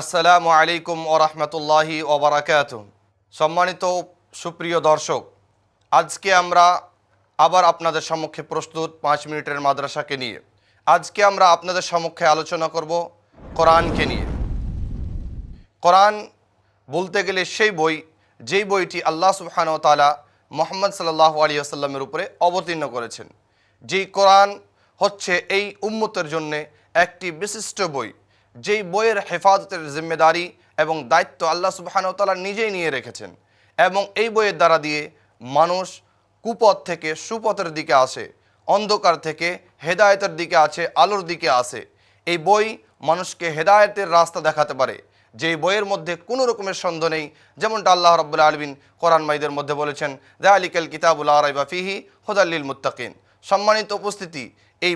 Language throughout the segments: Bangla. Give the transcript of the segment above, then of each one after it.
আসসালামু আলাইকুম ওরহমতুল্লাহি ওবরাকাত সম্মানিত সুপ্রিয় দর্শক, আজকে আমরা আবার আপনাদের সম্মুখে প্রস্তুত পাঁচ মিনিটের মাদ্রাসাকে নিয়ে। আজকে আমরা আপনাদের সম্মুখে আলোচনা করব কোরআনকে নিয়ে। কোরআন বলতে গেলে সেই বই, যেই বইটি আল্লাহ সুবহান তালা মোহাম্মদ সাল্লাহ আলী আসাল্লামের উপরে অবতীর্ণ করেছেন। যেই কোরআন হচ্ছে এই উম্মতের জন্যে একটি বিশিষ্ট বই। যেই বইয়ের হেফাজতের জিম্মেদারি এবং দায়িত্ব আল্লাহ সুবহান তালা নিজেই নিয়ে রেখেছেন এবং এই বইয়ের দ্বারা দিয়ে মানুষ কুপথ থেকে সুপথের দিকে আসে, অন্ধকার থেকে হেদায়েতের দিকে আছে আলোর দিকে আসে। এই বই মানুষকে হেদায়েতের রাস্তা দেখাতে পারে। যে বইয়ের মধ্যে কোনো রকমের সন্দেহ নেই, যেমনটা আল্লাহ রব্বুল্লা আলমিন কোরআন মাইদের মধ্যে বলেছেন দা কিতাবুল আরাইবা ফিহি হুদাল্লিল মুত্তাকিন। সম্মানিত উপস্থিতি, এই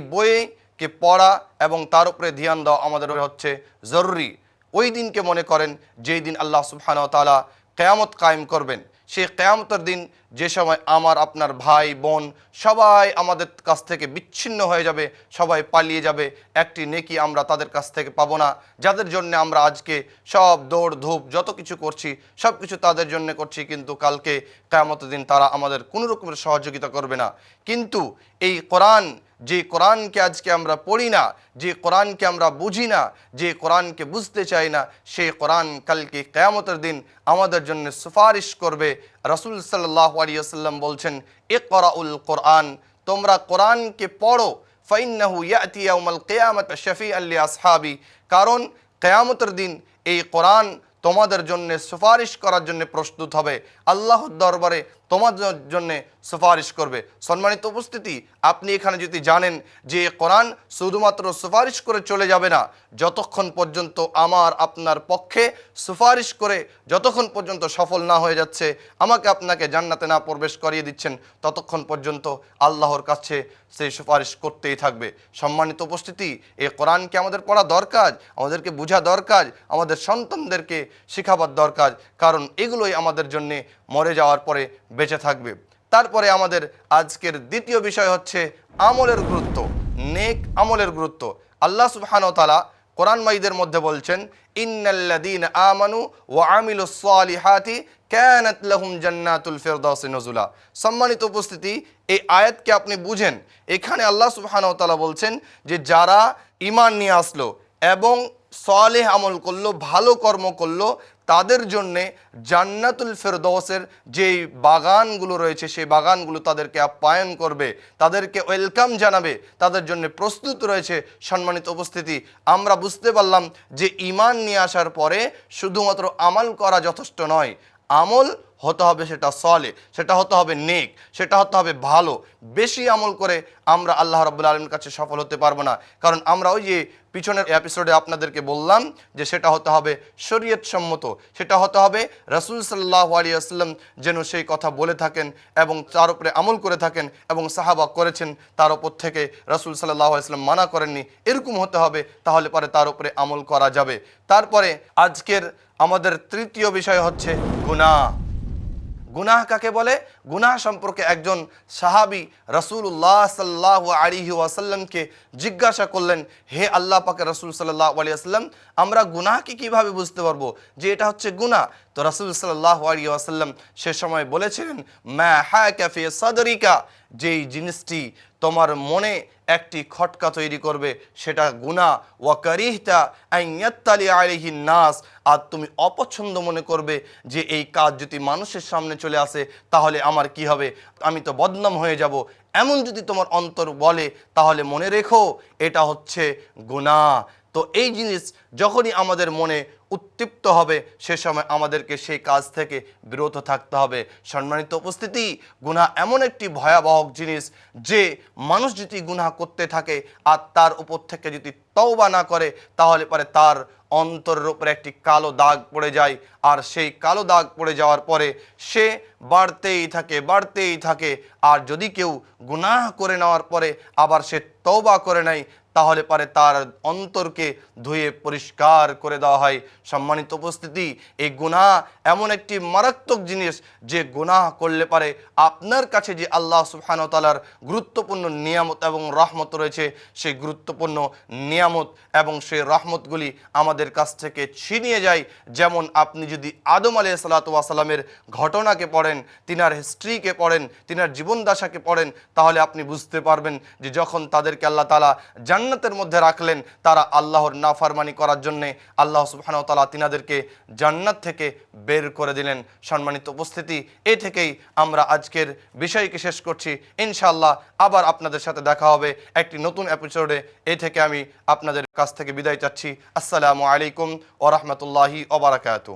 বইকে পড়া এবং তার উপরে ধ্যান দেওয়া আমাদের হচ্ছে জরুরি। ওই দিনকে মনে করেন যেই দিন আল্লাহ সুবহানাহু তালা কেয়ামত কায়েম করবেন। সেই কেয়ামতের দিন যে সময় আমার, আপনার ভাই, বোন সবাই আমাদের কাছ থেকে বিচ্ছিন্ন হয়ে যাবে, সবাই পালিয়ে যাবে, একটি নেকি আমরা তাদের কাছ থেকে পাবো না। যাদের জন্য আমরা আজকে সব দৌড়, ধূপ, যত কিছু করছি, সব কিছু তাদের জন্য করছি, কিন্তু কালকে কেয়ামতের দিন তারা আমাদের কোনো রকমের সহযোগিতা করবে না। কিন্তু এই কোরআন যে কোরআনকে আজকে আমরা পড়ি না, যে কোরআনকে আমরা বুঝি না, যে কোরআনকে বুঝতে চাই না সেই কোরআন কালকে কেয়ামতের দিন আমাদের জন্য সুপারিশ করবে। রাসুল সাল্লাহ আলিয়াল্লাম বলছেন এ করাউল কোরআন, তোমরা কোরআনকে পড়ো, ফাইন্নাহু ইয়াতি ইয়াউমাল কিয়ামত শফি আল্লি আসহাবি কারণ কেয়ামতের দিন এই কোরআন তোমাদের জন্য সুপারিশ করার জন্য প্রস্তুত হবে। আল্লাহর দরবারে তোমাদের জন্য সুপারিশ করবে। সম্মানিত উপস্থিতি, আপনি এখানে যদি জানেন যে কোরআন শুধুমাত্র সুপারিশ করে চলে যাবে না, যতক্ষণ পর্যন্ত আমার, আপনার পক্ষে সুপারিশ করে যতক্ষণ পর্যন্ত সফল না হয়ে যাচ্ছে, আমাকে আপনাকে জান্নাতে না প্রবেশ করিয়ে দিচ্ছেন, ততক্ষণ পর্যন্ত আল্লাহর কাছে সেই সুপারিশ করতেই থাকবে। সম্মানিত উপস্থিতি এই কোরআনকে আমাদের পড়া দরকার? আমাদেরকে বোঝা দরকার? আমাদের সন্তানদেরকে শেখাবার দরকার? কারণ এগুলোই আমাদের জন্যে মরে যাওয়ার পরে বেঁচে থাকবে। তারপরে আমাদের আজকের দ্বিতীয় বিষয় হচ্ছে আমলের গুরুত্ব, নেক আমলের গুরুত্ব। আল্লাহ সুবহানাহু ওয়া কোরআন মাইদের মধ্যে বলছেন, ইন্নাল্লাযীন আমানু ওয়া আমিলুস সালিহাতি কানাত লাহুম জান্নাতুল ফিরদাউস নজুলা। সম্মানিত উপস্থিতি, এই আয়াতকে আপনি বুঝেন। এখানে আল্লাহ তাআলা বলছেন যে যারা ইমান নিয়ে আসলো এবং সালেহ আমল করল, ভালো কর্ম করল তাদের জন্যে জান্নাতুল ফেরদৌসের যেই বাগানগুলো রয়েছে, সেই বাগানগুলো তাদেরকে আপ্যায়ন করবে, তাদেরকে ওয়েলকাম জানাবে, তাদের জন্য প্রস্তুত রয়েছে সম্মানিত উপস্থিতি। আমরা বুঝতে পারলাম যে ইমান নিয়ে আসার পরে শুধুমাত্র আমল করা যথেষ্ট নয়, আমল হতে হবে সেটা সলে, সেটা হতে হবে নেক, সেটা হতে হবে ভালো। বেশি আমল করে আমরা আল্লাহ রাবুল আলমীর কাছে সফল হতে পারব না। কারণ আমরা ওই যে পিছনের এপিসোডে আপনাদেরকে বললাম যে সেটা হতে হবে শরীয়ত সম্মত সেটা হতে হবে রসুল সাল্লাহ আলী আসলাম যেন সেই কথা বলে থাকেন এবং তার উপরে আমল করে থাকেন এবং সাহাবা করেছেন, তার উপর থেকে রসুল সাল্লাহ আসলাম মানা করেননি, এরকম হতে হবে, তাহলে পরে তার উপরে আমল করা যাবে। তারপরে আজকের আমাদের তৃতীয় বিষয় হচ্ছে গুনাহ। গুনাহ কাকে বলে? গুনাহ সম্পর্কে একজন সাহাবি রসুল্লাহ সাল্লাহ আলিহি ওয়াসাল্লামকে জিজ্ঞাসা করলেন, হে আল্লাহ পাকে রসুল সাল্লাহ আলী আসাল্লাম আমরা গুনাহকে কীভাবে বুঝতে পারব যে এটা হচ্ছে গুনাহ? তো রসুল সাল্লাহ আলী আসাল্লাম সে সময় বলেছিলেন ম্যা হ্যা ক্যাফে সদরিকা যেই জিনিসটি তোমার মনে একটি খটকা তৈরি করবে, সেটা গুণা ওয়াকারিহতা আইয়াত্তালি আলিহি নাস। আর তুমি অপছন্দ মনে করবে যে এই কাজ যদি মানুষের সামনে চলে আসে, তাহলে আমার কি হবে? আমি তো বদনাম হয়ে যাব। এমন যদি তোমার অন্তর বলে, তাহলে মনে রেখো, এটা হচ্ছে গুণা তো এই জিনিস যখনই আমাদের মনে উত্তপ্ত হবে সে সময় আমাদেরকে সেই কাজ থেকে বিরত থাকতে হবে। সম্মানিত উপস্থিতি গুনা এমন একটি ভয়াবহ জিনিস যে মানুষ যদি গুনা করতে থাকে আর তার উপর থেকে যদি তওবা না করে, তাহলে পরে তার অন্তরের উপরে একটি কালো দাগ পড়ে যায়। আর সেই কালো দাগ পড়ে যাওয়ার পরে সে বাড়তেই থাকে বাড়তেই থাকে। আর যদি কেউ গুনাহ করে নেওয়ার পরে আবার সে তওবা করে নেয়, তাহলে পারে তার অন্তরকে ধুয়ে পরিষ্কার করে দেওয়া হয়। সম্মানিত উপস্থিতি, এই গুনাহ এমন একটি মারাত্মক জিনিস যে গুনাহ করলে পারে আপনার কাছে যে আল্লাহ সুবহান তালার গুরুত্বপূর্ণ নিয়ামত এবং রহমত রয়েছে, সেই গুরুত্বপূর্ণ নিয়ামত নিয়ামত এবং সেই রহমতগুলি আমাদের কাছ থেকে ছিনিয়ে যায়। যেমন আপনি যদি আদম আলি সাল্লাতামের ঘটনাকে পড়েন, তিনার হিস্ট্রিকে পড়েন, তিনার জীবনদাশাকে পড়েন, তাহলে আপনি বুঝতে পারবেন যে যখন তাদেরকে আল্লাহ তালা জান্নাতের মধ্যে রাখলেন, তারা আল্লাহর নাফারমানি করার জন্যে আল্লাহ সুবহানাহু ওয়া তাআলা তিনাদেরকে জান্নাত থেকে বের করে দিলেন। সম্মানিত উপস্থিতি, এ থেকেই আমরা আজকের বিষয়কে শেষ করছি। ইনশাআল্লাহ আবার আপনাদের সাথে দেখা হবে একটি নতুন এপিসোডে এ থেকে আমি আপনাদের কাছ থেকে বিদায় চাচ্ছি। আসসালামু আলাইকুম ওরহমতুল্লাহি ওবরাকাতু